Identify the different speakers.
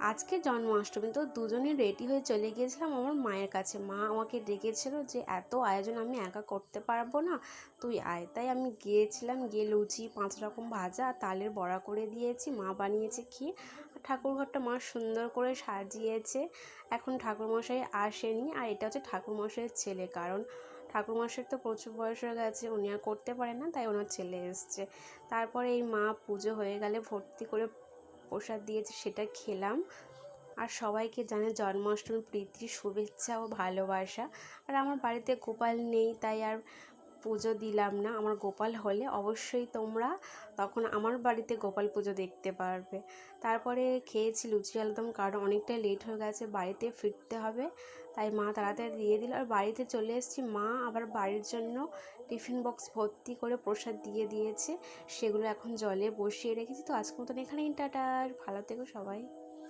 Speaker 1: আজকে জন্মাষ্টমী, তো দুজনে রেডি হয়ে চলে গিয়েছিলাম আমার মায়ের কাছে। মা আমাকে ডেকেছিল যে, এত আয়োজন আমি একা করতে পারব না। তুই আয়। তাই আমি গিয়েছিলাম, গিয়ে লুচি, পাঁচ রকম ভাজা, তালের বড়া করে দিয়েছি, মা বানিয়েছে ক্ষীর। ঠাকুরঘরটা মা সুন্দর করে সাজিয়েছে। এখন ঠাকুরমশাই আসেনি, আর এটা হচ্ছে ঠাকুরমশাইয়ের ছেলে। কারণ ঠাকুরমশাইয়ের তো প্রচুর বয়স হয়ে গেছে, উনি আর করতে পারে না, তাই ওনার ছেলে এসছে। তারপরে এই মা পুজো হয়ে গেলে ভর্তি করে প্রসাদ দিয়েছে, সেটা খেলাম। আর সবাইকে জানে জন্মাষ্টমী, প্রীতি, শুভেচ্ছা ও ভালোবাসা। আর আমার বাড়িতে গোপাল নেই, তাই আর পুজো দিলাম না, আমার গোপাল হলে অবশ্যই তোমরা তখন আমার বাড়িতে গোপাল পুজো দেখতে পারবে। তারপরে খেয়েছি লুচি আলুদম, কারণ অনেকটা লেট হয়ে গেছে, বাড়িতে ফিরতে হবে, তাই মা তাড়াতাড়ি দিয়ে দিল। আর বাড়িতে চলে এসেছি, মা আবার বাড়ির জন্য টিফিন বক্স ভর্তি করে প্রসাদ দিয়ে দিয়েছে, সেগুলো এখন জলে বসিয়ে রেখেছি। তো আজকের মতন এখানেই, টাটা ভালো থেকো সবাই।